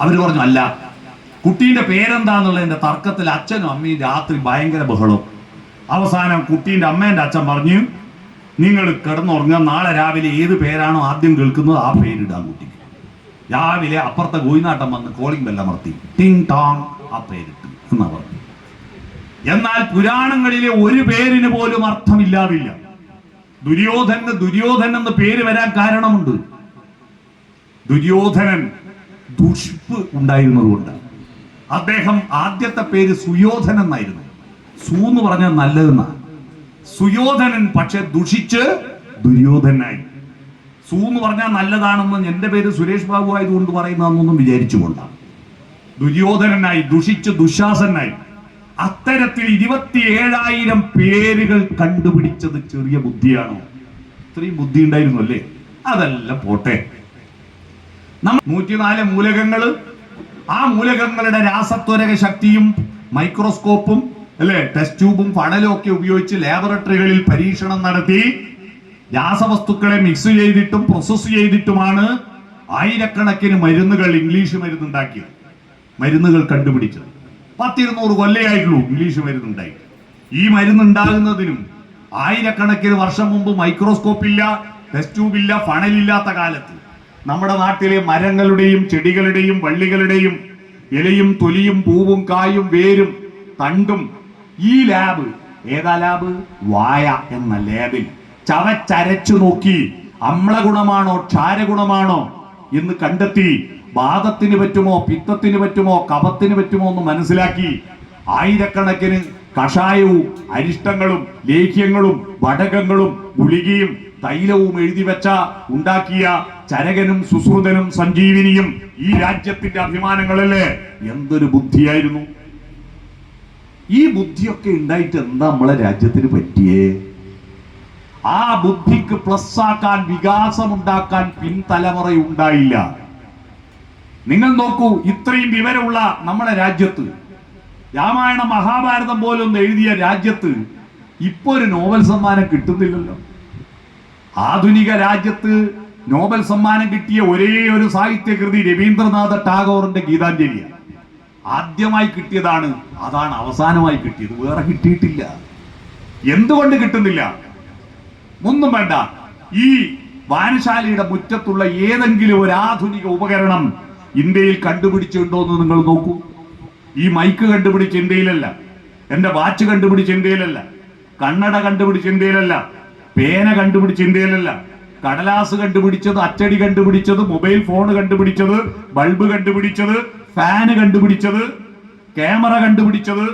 അവർ പറഞ്ഞു അല്ല കുട്ടീന്റെ പേരെന്താന്നുള്ളതിന്റെ തർക്കത്തിൽ അച്ഛനും അമ്മയും രാത്രി ഭയങ്കര ബഹളം. അവസാനം കുട്ടീന്റെ അമ്മേന്റെ അച്ഛൻ പറഞ്ഞു നിങ്ങൾ കിടന്നുറങ്ങാൻ നാളെ രാവിലെ ഏത് പേരാണോ ആദ്യം കേൾക്കുന്നത് ആ പേരിടാൻ കുട്ടിക്ക്. രാവിലെ അപ്പുറത്തെ ഗോയിനാട്ടം വന്ന് കോളിംഗ് ബെല്ലമർത്തി ടിങ് ടോങ് ആ പേരിട്ടു എന്നാ പറഞ്ഞു. എന്നാൽ പുരാണങ്ങളിലെ ഒരു പേരിന് പോലും അർത്ഥമില്ലാതില്ല. ദുര്യോധനന് ദുര്യോധനൻ എന്ന് പേര് വരാൻ കാരണമുണ്ട്. ദുര്യോധനൻ ദുഷ്പ് ഉണ്ടായിരുന്നതുകൊണ്ട്. അദ്ദേഹം ആദ്യത്തെ പേര് സുയോധനൻ എന്നായിരുന്നു. സൂ എന്ന് പറഞ്ഞാൽ നല്ലതെന്നാണ്. സുയോധനൻ പക്ഷെ ദുഷിച്ച് ദുര്യോധനായി. സൂ എന്ന് പറഞ്ഞാൽ നല്ലതാണെന്ന് എന്റെ പേര് സുരേഷ് ബാബു ആയതുകൊണ്ട് പറയുന്നതെന്നൊന്നും വിചാരിച്ചുകൊണ്ടാണ് ദുര്യോധനനായി ദുഷിച്ച് ദുശാസനായി. അത്തരത്തിൽ ഇരുപത്തിയേഴായിരം പേരുകൾ കണ്ടുപിടിച്ചത് ചെറിയ ബുദ്ധിയാണോ? ഇത്രയും ബുദ്ധി ഉണ്ടായിരുന്നു അല്ലേ? അതല്ല പോട്ടെ. നൂറ്റിനാല് മൂലകങ്ങൾ ആ മൂലകങ്ങളുടെ രാസത്വരക ശക്തിയും മൈക്രോസ്കോപ്പും അല്ലെ ടെസ്റ്റ് ട്യൂബും ഫണലും ഒക്കെ ഉപയോഗിച്ച് ലാബറട്ടറികളിൽ പരീക്ഷണം നടത്തി രാസവസ്തുക്കളെ മിക്സ് ചെയ്തിട്ടും പ്രോസസ് ചെയ്തിട്ടുമാണ് ആയിരക്കണക്കിന് മരുന്നുകൾ ഇംഗ്ലീഷ് മരുന്നുണ്ടാക്കിയത്. മരുന്നുകൾ കണ്ടുപിടിച്ചത്. പത്തിരുന്നൂറ് കൊല്ലയായിട്ടുള്ളൂ ഇംഗ്ലീഷ് മരുന്നുണ്ടായി ഈ മരുന്നുണ്ടാകുന്നതിനും ആയിരക്കണക്കിന് വർഷം മുമ്പ് മൈക്രോസ്കോപ്പ് ഇല്ല ടെസ്റ്റ് ട്യൂബ് ഇല്ല ഫണലില്ലാത്ത കാലത്ത് നമ്മുടെ നാട്ടിലെ മരങ്ങളുടെയും ചെടികളുടെയും വള്ളികളുടെയും ഇലയും തൊലിയും പൂവും കായും വേരും തണ്ടും ഈ ലാബ് ഏതാ ലാബ്? വായ എന്ന ലാബിൽ ചവച്ചരച്ചു നോക്കി അമ്ലഗുണമാണോ ക്ഷാരഗുണമാണോ എന്ന് കണ്ടെത്തി വാദത്തിന് പറ്റുമോ പിത്തത്തിന് പറ്റുമോ കപത്തിന് പറ്റുമോ എന്ന് മനസ്സിലാക്കി ആയിരക്കണക്കിന് കഷായവും അരിഷ്ടങ്ങളും ലേഖ്യങ്ങളും വടകങ്ങളും ഗുളികയും തൈലവും എഴുതി വെച്ച ഉണ്ടാക്കിയ ചരകനും സുശ്രുതനും സഞ്ജീവിനിയും ഈ രാജ്യത്തിന്റെ അഭിമാനങ്ങളല്ലേ? എന്തൊരു ബുദ്ധിയായിരുന്നു. ഈ ബുദ്ധിയൊക്കെ ഉണ്ടായിട്ട് എന്താ നമ്മളെ രാജ്യത്തിന് പറ്റിയേ? ആ ബുദ്ധിക്ക് പ്ലസ് ആക്കാൻ വികാസം ഉണ്ടാക്കാൻ പിൻതലമുറ ഉണ്ടായില്ല നിങ്ങൾ നോക്കൂ ഇത്രയും വിവരമുള്ള നമ്മുടെ രാജ്യത്ത് രാമായണ മഹാഭാരതം പോലും എഴുതിയ രാജ്യത്ത് ഇപ്പൊ ഒരു നോവൽ സമ്മാനം കിട്ടുന്നില്ലല്ലോ. ആധുനിക രാജ്യത്ത് നോബൽ സമ്മാനം കിട്ടിയ ഒരേ ഒരു സാഹിത്യകൃതി രവീന്ദ്രനാഥ ടാഗോറിന്റെ ഗീതാഞ്ജലിയാണ് ആദ്യമായി കിട്ടിയതാണ് അതാണ് അവസാനമായി കിട്ടിയത്. വേറെ കിട്ടിയിട്ടില്ല. എന്തുകൊണ്ട് കിട്ടുന്നില്ല? ഒന്നും വേണ്ട. ഈ വായനശാലയുടെ മുറ്റത്തുള്ള ഏതെങ്കിലും ഒരു ആധുനിക ഉപകരണം ഇന്ത്യയിൽ കണ്ടുപിടിച്ചിട്ടുണ്ടോ എന്ന് നിങ്ങൾ നോക്കൂ. ഈ മൈക്ക് കണ്ടുപിടിച്ച ഇന്ത്യയിലല്ല. എന്റെ വാച്ച് കണ്ടുപിടിച്ച ഇന്ത്യയിലല്ല. കണ്ണട കണ്ടുപിടിച്ച ഇന്ത്യയിലല്ല. പേന കണ്ടുപിടിച്ച ഇന്ത്യയിലല്ല. കടലാസ് കണ്ടുപിടിച്ചത് അച്ചടി കണ്ടുപിടിച്ചത് മൊബൈൽ ഫോൺ കണ്ടുപിടിച്ചത് ബൾബ് കണ്ടുപിടിച്ചത് ഫാന് കണ്ടുപിടിച്ചത് ക്യാമറ കണ്ടുപിടിച്ചത്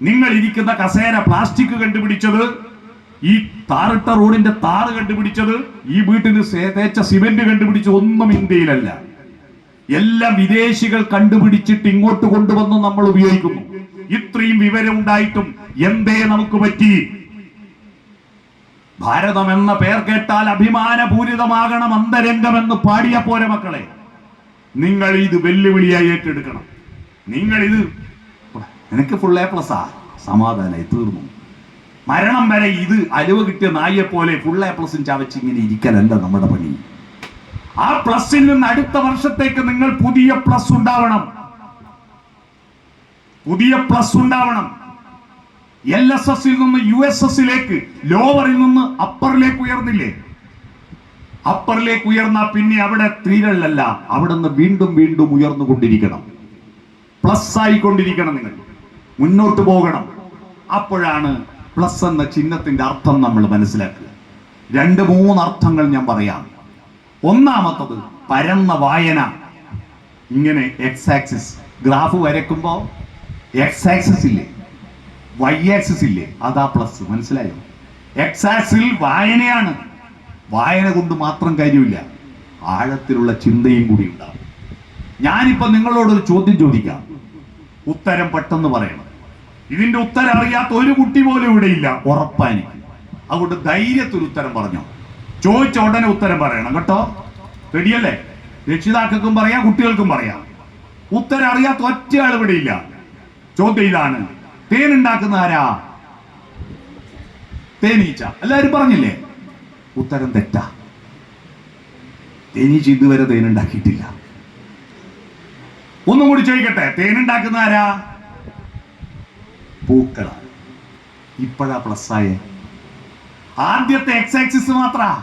നിങ്ങൾ ഇരിക്കുന്ന കസേര പ്ലാസ്റ്റിക് കണ്ടുപിടിച്ചത് ഈ താറിട്ട റോഡിന്റെ താറ് കണ്ടുപിടിച്ചത് ഈ വീട്ടിന് തേച്ച സിമെന്റ് കണ്ടുപിടിച്ചത് ഒന്നും ഇന്ത്യയിലല്ല. എല്ലാം വിദേശികൾ കണ്ടുപിടിച്ചിട്ട് ഇങ്ങോട്ട് കൊണ്ടുവന്ന് നമ്മൾ ഉപയോഗിക്കുന്നു. ഇത്രയും വിവരം ഉണ്ടായിട്ടും എന്തേ നമുക്ക് പറ്റി? ഭാരതം എന്ന പേർ കേട്ടാൽ അഭിമാനപൂരിതമാകണം അന്തരംഗമെന്ന് പാടിയ പോരെ മക്കളെ. നിങ്ങൾ ഇത് വെല്ലുവിളിയായി ഏറ്റെടുക്കണം. നിങ്ങൾ ഇത് എനിക്ക് ഫുൾ എ പ്ലസ്സാ സമാധാനമായി തീർന്നു. മരണം വരെ ഇത് അലുവ കിട്ടിയ നായെ പോലെ ഫുൾ എ പ്ലസും ചവച്ച് ഇങ്ങനെ ഇരിക്കലല്ല നമ്മുടെ പണി? ആ പ്ലസിൽ നിന്ന് അടുത്ത വർഷത്തേക്ക് നിങ്ങൾ പുതിയ പ്ലസ് ഉണ്ടാവണം. പുതിയ പ്ലസ് ഉണ്ടാവണം. എൽ എസ് എസിൽ നിന്ന് യു എസ് എസിലേക്ക് ലോവറിൽ നിന്ന് അപ്പറിലേക്ക് ഉയർന്നില്ലേ? അപ്പറിലേക്ക് ഉയർന്ന പിന്നെ അവിടെ തീരലല്ല അവിടെ നിന്ന് വീണ്ടും വീണ്ടും ഉയർന്നുകൊണ്ടിരിക്കണം. പ്ലസ് ആയിക്കൊണ്ടിരിക്കണം നിങ്ങൾ. മുന്നോട്ട് പോകണം. അപ്പോഴാണ് പ്ലസ് എന്ന ചിഹ്നത്തിന്റെ അർത്ഥം നമ്മൾ മനസ്സിലാക്കുക. രണ്ട് മൂന്ന് അർത്ഥങ്ങൾ ഞാൻ പറയാം. ഒന്നാമത്തത് പരന്ന വായന. ഇങ്ങനെ എക്സ് ആക്സിസ് ഗ്രാഫ് വരയ്ക്കുമ്പോൾ എക്സ് ആക്സിസ് ഇല്ലേ? വൈ ആക്സിസ് ഇല്ലേ? അതാ പ്ലസ് മനസ്സിലായോ? എക്സ് ആക്സിൽ വായനയാണ്. വായന കൊണ്ട് മാത്രം കാര്യമില്ല. ആഴത്തിലുള്ള ചിന്തയും കൂടി ഉണ്ടാവും. ഞാനിപ്പോൾ നിങ്ങളോട് ഒരു ചോദ്യം ചോദിക്കാം. ഉത്തരം പെട്ടെന്ന് പറയണം. ഇതിന്റെ ഉത്തരം അറിയാത്ത ഒരു കുട്ടി പോലും ഇവിടെ ഇല്ല. ഉറപ്പാനിക്ക് അതുകൊണ്ട് ധൈര്യത്തിൽ ഉത്തരം പറഞ്ഞോ. ചോദിച്ച ഉടനെ ഉത്തരം പറയണം കേട്ടോ. റെഡിയല്ലേ? രക്ഷിതാക്കൾക്കും പറയാം കുട്ടികൾക്കും പറയാം. ഉത്തരം അറിയാത്ത ഒറ്റയാൾ ഇവിടെ ഇല്ല. ചോദ്യം ഇതാണ്. തേനുണ്ടാക്കുന്ന ആരാ? തേനീച്ച. എല്ലാവരും പറഞ്ഞില്ലേ? ഉത്തരം തെറ്റാ. തേനീച്ച ഇതുവരെ തേനുണ്ടാക്കിയിട്ടില്ല. ഒന്നും കൂടി ചോദിക്കട്ടെ തേനുണ്ടാക്കുന്ന ആരാ? പൂക്കളാണ് ഇപ്പോഴാ പ്ലസ് ആയ. ആദ്യത്തെ എക്സ് ആക്സിസ് മാത്ര.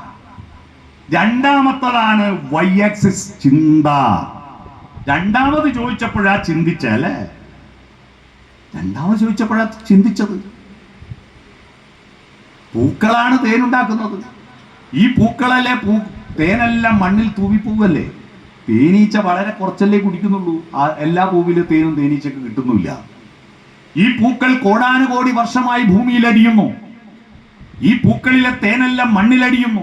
രണ്ടാമത്തതാണ് വൈ ആക്സിസ് ചിന്ത. രണ്ടാമത് ചോദിച്ചപ്പോഴാ ചിന്തിച്ച അല്ലേ? രണ്ടാമത് ചോദിച്ചപ്പോഴാ ചിന്തിച്ചത്. പൂക്കളാണ് തേനുണ്ടാക്കുന്നത്. ഈ പൂക്കളല്ലേ പൂ തേനെല്ലാം മണ്ണിൽ തൂവിപ്പൂവല്ലേ? തേനീച്ച വളരെ കുറച്ചല്ലേ കുടിക്കുന്നുള്ളൂ. ആ എല്ലാ പൂവിലെ തേനും തേനീച്ചക്ക് കിട്ടുന്നില്ല. ഈ പൂക്കൾ കോടാനുകോടി വർഷമായി ഭൂമിയിലടിയുന്നു. ഈ പൂക്കളിലെ തേനെല്ലാം മണ്ണിലടിയുന്നു.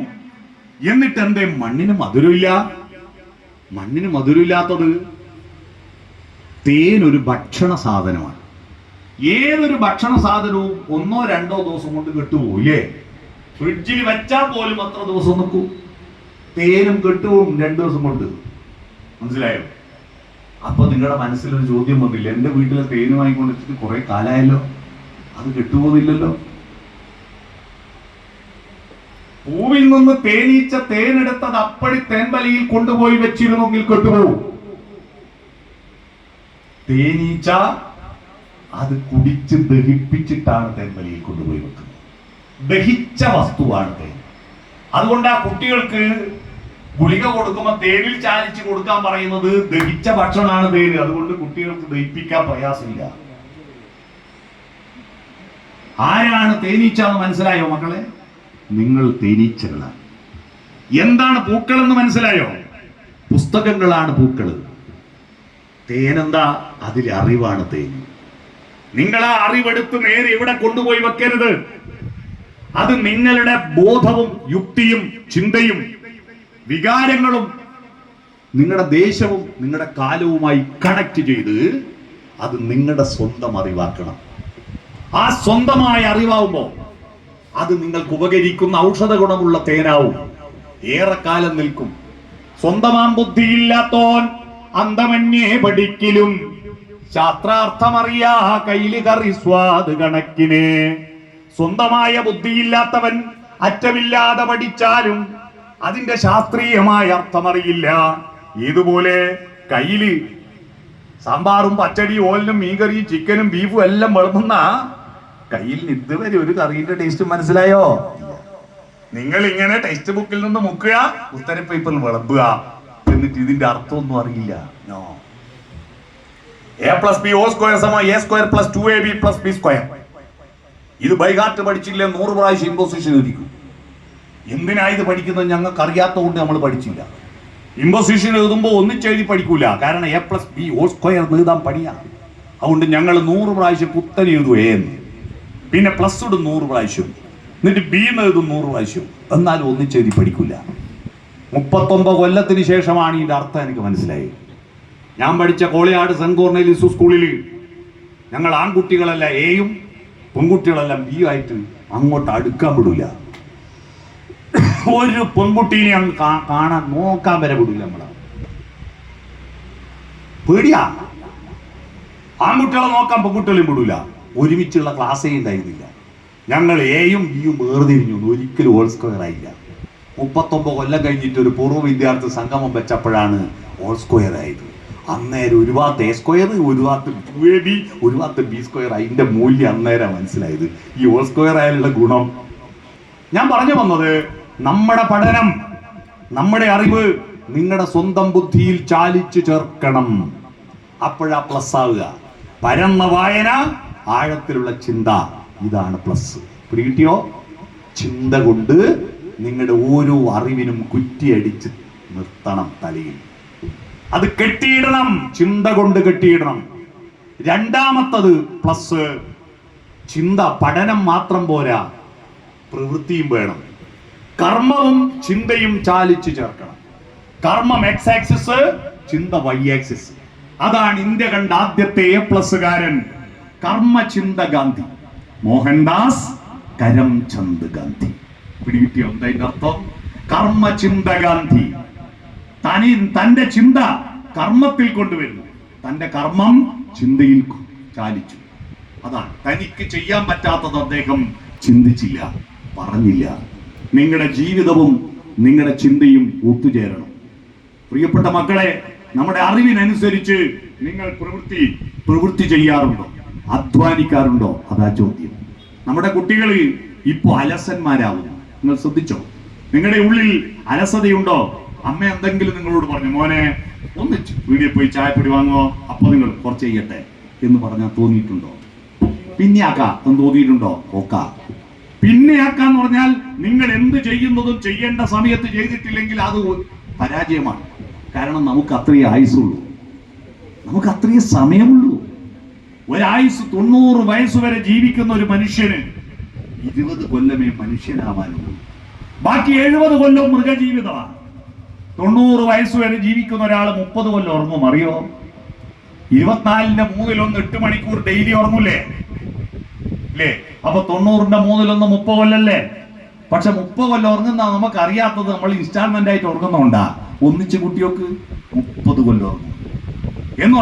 എന്നിട്ട് എന്തേ മണ്ണിന് മധുരമില്ല? മണ്ണിന് മധുരമില്ലാത്തത് തേൻ ഒരു ഭക്ഷണ സാധനമാണ്. ഏതൊരു ഭക്ഷണ സാധനവും ഒന്നോ രണ്ടോ ദിവസം കൊണ്ട് കെട്ടുപോയില്ലേ ഫ്രിഡ്ജിൽ വെച്ചാൽ പോലും അത്ര ദിവസം നിൽക്കൂ തേനും കെട്ടുപോകും രണ്ടു ദിവസം കൊണ്ട്. മനസ്സിലായോ? അപ്പൊ നിങ്ങളുടെ മനസ്സിലൊരു ചോദ്യം വന്നില്ല? എന്റെ വീട്ടിലെ തേന് വാങ്ങിക്കൊണ്ടിട്ട് കുറെ കാലമായല്ലോ അത് കെട്ടുപോകുന്നില്ലല്ലോ. പൂവിൽ നിന്ന് തേനീച്ച തേനെടുത്തത് അപ്പടി തേൻവലയിൽ കൊണ്ടുപോയി വെച്ചിരുന്നെങ്കിൽ കെട്ടുപോകും തേനീച്ച അത് കുടിച്ച് ദഹിപ്പിച്ചിട്ടാണ് തേന്മലയിൽ കൊണ്ടുപോയി വെക്കുന്നത്. ദഹിച്ച വസ്തുവാണ് തേൻ. അതുകൊണ്ട് ആ കുട്ടികൾക്ക് ഗുളിക കൊടുക്കുമ്പോൾ തേനിൽ ചാലിച്ച് കൊടുക്കാൻ പറയുന്നത് ദഹിച്ച ഭക്ഷണമാണ് തേന് അതുകൊണ്ട് കുട്ടികൾക്ക് ദഹിപ്പിക്കാൻ പ്രയാസമില്ല. ആരാണ് തേനീച്ച എന്ന് മനസ്സിലായോ മക്കളെ? നിങ്ങൾ തേനീച്ചകളാണ്. എന്താണ് പൂക്കൾ എന്ന് മനസ്സിലായോ? പുസ്തകങ്ങളാണ് പൂക്കൾ തേനെന്താ? അതിലെ അറിവാണ് തേൻ. നിങ്ങൾ ആ അറിവെടുത്ത് നേരെ ഇവിടെ കൊണ്ടുപോയി വെക്കരുത്? അത് നിങ്ങളുടെ ബോധവും യുക്തിയും ചിന്തയും വികാരങ്ങളും നിങ്ങളുടെ ദേശവും നിങ്ങളുടെ കാലവുമായി കണക്ട് ചെയ്ത് അത് നിങ്ങളുടെ സ്വന്തം അറിവാക്കണം. ആ സ്വന്തമായ അറിവാകുമ്പോൾ അത് നിങ്ങൾക്ക് ഉപകരിക്കുന്ന ഔഷധ ഗുണമുള്ള തേനാവും. ഏറെക്കാലം നിൽക്കും. സ്വന്തമാം ബുദ്ധിയില്ലാത്തോൻ അന്തമന്യേ പഠിക്കലും. ശാസ്ത്രാർത്ഥമറിയാ കൈലി കറി സ്വാദ് കണക്കിന്. സ്വന്തമായ ബുദ്ധിയില്ലാത്തവൻ അറ്റമില്ലാതെ പഠിച്ചാലും അതിന്റെ ശാസ്ത്രീയമായ അർത്ഥമറിയില്ല. ഇതുപോലെ കയ്യിൽ സാമ്പാറും പച്ചടി ഓലിനും മീൻകറിയും ചിക്കനും ബീഫും എല്ലാം വിളമ്പുന്ന കയ്യിൽ ഇതുവരെ ഒരു കറിയിന്റെ ടേസ്റ്റ് മനസ്സിലായോ? നിങ്ങൾ ഇങ്ങനെ ടെക്സ്റ്റ് ബുക്കിൽ നിന്ന് മുക്കുക ഉത്തരപ്പേപ്പറിൽ വിളമ്പുക. എന്നിട്ട് ഇതിന്റെ അർത്ഥമൊന്നും അറിയില്ല. No a plus b whole square സമ a square plus two a b plus b square ഇത് ബൈഹാർട്ട് പഠിച്ചില്ലേ? നൂറ് പ്രാവശ്യം ഇമ്പോസിഷൻ എഴുതിക്കും. എന്തിനാ ഇത് പഠിക്കുന്നത്? ഞങ്ങൾക്ക് അറിയാത്ത കൊണ്ട് നമ്മൾ പഠിച്ചില്ല. ഇമ്പോസിഷൻ എഴുതുമ്പോൾ ഒന്നിച്ചെഴുതി പഠിക്കൂല. കാരണം a plus b whole square എഴുതാൻ പണിയാണ് അതുകൊണ്ട് ഞങ്ങൾ നൂറ് പ്രാവശ്യം കുത്തനെ എഴുതും എന്ന്. പിന്നെ പ്ലസ് ഇടും നൂറ് പ്രാവശ്യം. എന്നിട്ട് ബി എന്ന് എഴുതും നൂറ് പ്രാവശ്യം. എന്നാലും ഒന്നിച്ചെഴുതി പഠിക്കൂല. മുപ്പത്തൊമ്പത് കൊല്ലത്തിന് ശേഷമാണ് ഇതിന്റെ അർത്ഥം എനിക്ക് മനസ്സിലായി ഞാൻ പഠിച്ച കോളിയാട് സെന്റ് ഇസു സ്കൂളിൽ ഞങ്ങൾ ആൺകുട്ടികളല്ല എയും പെൺകുട്ടികളെല്ലാം ബി ആയിട്ട് അങ്ങോട്ട് അടുക്കാൻ വിടില്ല ഒരു പെൺകുട്ടീനെ അങ്ങ് കാണാൻ നോക്കാൻ വരെ വിടില്ല നമ്മളെ. പേടിയാ. ആൺകുട്ടികളെ നോക്കാൻ പെൺകുട്ടികളെയും വിടില്ല ഒരുമിച്ചുള്ള ക്ലാസ്സേ ഉണ്ടായിരുന്നില്ല. ഞങ്ങൾ എയും ബിയും വേർതിരിഞ്ഞു. ഒരിക്കലും ഓൾ സ്ക്വയർ ആയില്ല. മുപ്പത്തൊമ്പത് കൊല്ലം കഴിഞ്ഞിട്ട് ഒരു പൂർവ വിദ്യാർത്ഥി സംഗമം വെച്ചപ്പോഴാണ് ഓൾ സ്ക്വയർ ആയത്. അന്നേരം ഒരു എ സ്ക്വയർ ഒരു ബി ഒരു ബി സ്ക്വയർ അതിന്റെ മൂല്യം അന്നേരം മനസ്സിലായത്. ഈ ഓൾ സ്ക്വയർ ആയാലുള്ള ഗുണം. ഞാൻ പറഞ്ഞു വന്നത് നമ്മുടെ പഠനം നമ്മുടെ അറിവ് നിങ്ങളുടെ സ്വന്തം ബുദ്ധിയിൽ ചാലിച്ചു ചേർക്കണം. അപ്പോഴാ പ്ലസ് ആവുക. പരന്ന വായന ആഴത്തിലുള്ള ചിന്ത ഇതാണ് പ്ലസ് പ്രീട്ടിയോ ചിന്ത കൊണ്ട് നിങ്ങളുടെ ഓരോ അറിവിനും കുറ്റിയടിച്ച് നിർത്തണം തലയിൽ. അത് കെട്ടിയിടണം. ചിന്ത കൊണ്ട് കെട്ടിയിടണം. രണ്ടാമത്തത് പ്ലസ് ചിന്ത പഠനം മാത്രം പോരാ. പ്രവൃത്തിയും വേണം. കർമ്മവും ചിന്തയും ചാലിച്ചു ചേർക്കണം. കർമ്മം എക്സ് ആക്സിസ് ചിന്ത വൈ ആക്സിസ് അതാണ് ഇന്ത്യ കണ്ട ആദ്യത്തെ എ പ്ലസ്സുകാരൻ കർമ്മചിന്ത ഗാന്ധി. മോഹൻദാസ് കരംചന്ദ് ഗാന്ധി. പിടികിട്ടിയോ? എന്താ അർത്ഥം? കർമ്മചിന്ത ഗാന്ധി. തനി തന്റെ ചിന്ത കർമ്മത്തിൽ കൊണ്ടുവരുന്നു. തന്റെ കർമ്മം ചിന്തയിൽ ചാലിച്ചു. അതാണ്. തനിക്ക് ചെയ്യാൻ പറ്റാത്തത് അദ്ദേഹം ചിന്തിച്ചില്ല പറഞ്ഞില്ല. നിങ്ങളുടെ ജീവിതവും നിങ്ങളുടെ ചിന്തയും ഒത്തുചേരണം. പ്രിയപ്പെട്ട മക്കളെ നമ്മുടെ അറിവിനനുസരിച്ച് നിങ്ങൾ പ്രവൃത്തി പ്രവൃത്തി ചെയ്യാറുണ്ടോ? അധ്വാനിക്കാറുണ്ടോ? അതാ ചോദ്യം. നമ്മുടെ കുട്ടികൾ ഇപ്പോൾ അലസന്മാരാവുന്നു നിങ്ങൾ ശ്രദ്ധിച്ചോ? നിങ്ങളുടെ ഉള്ളിൽ അലസതയുണ്ടോ? അമ്മ എന്തെങ്കിലും നിങ്ങളോട് പറഞ്ഞു മോനെ ഒന്നിച്ച് വീടിൽ പോയി ചായപ്പൊടി വാങ്ങുമോ അപ്പൊ നിങ്ങൾ കുറച്ച് ചെയ്യട്ടെ എന്ന് പറഞ്ഞാൽ തോന്നിയിട്ടുണ്ടോ? പിന്നെ ആക്കാ എന്ന് തോന്നിയിട്ടുണ്ടോ? ഓക്ക പിന്നെ ആക്കാന്ന് പറഞ്ഞാൽ നിങ്ങൾ എന്ത് ചെയ്യുന്നതും ചെയ്യേണ്ട സമയത്ത് ചെയ്തിട്ടില്ലെങ്കിൽ അത് പരാജയമാണ്. കാരണം നമുക്ക് അത്രയേ ആയുസുള്ളൂ നമുക്ക് അത്രയേ സമയമുള്ളൂ. ഒരായുസ് തൊണ്ണൂറ് വയസ്സ് വരെ ജീവിക്കുന്ന ഒരു മനുഷ്യന് ഇരുപത് കൊല്ലമേ മനുഷ്യനാവാനുള്ളൂ. ബാക്കി എഴുപത് കൊല്ലം മൃഗജീവിതമാണ്. തൊണ്ണൂറ് വയസ്സ് വരെ ജീവിക്കുന്ന ഒരാൾ മുപ്പത് കൊല്ലം ഉറങ്ങും അറിയോ? ഇരുപത്തിനാലിന്റെ മൂന്നിലൊന്ന് എട്ട് മണിക്കൂർ ഡെയിലി ഉറങ്ങൂലേ? അല്ലേ അപ്പൊ തൊണ്ണൂറിന്റെ മൂന്നിലൊന്ന് മുപ്പത് കൊല്ലല്ലേ? പക്ഷെ മുപ്പത് കൊല്ലം ഉറങ്ങുന്ന നമുക്ക് അറിയാത്തത് നമ്മൾ ഇൻസ്റ്റാൾമെന്റ് ആയിട്ട് ഉറങ്ങുന്നോണ്ടാ ഒന്നിച്ച് കുട്ടിയൊക്കെ മുപ്പത് കൊല്ലം ഉറങ്ങും. എന്ന്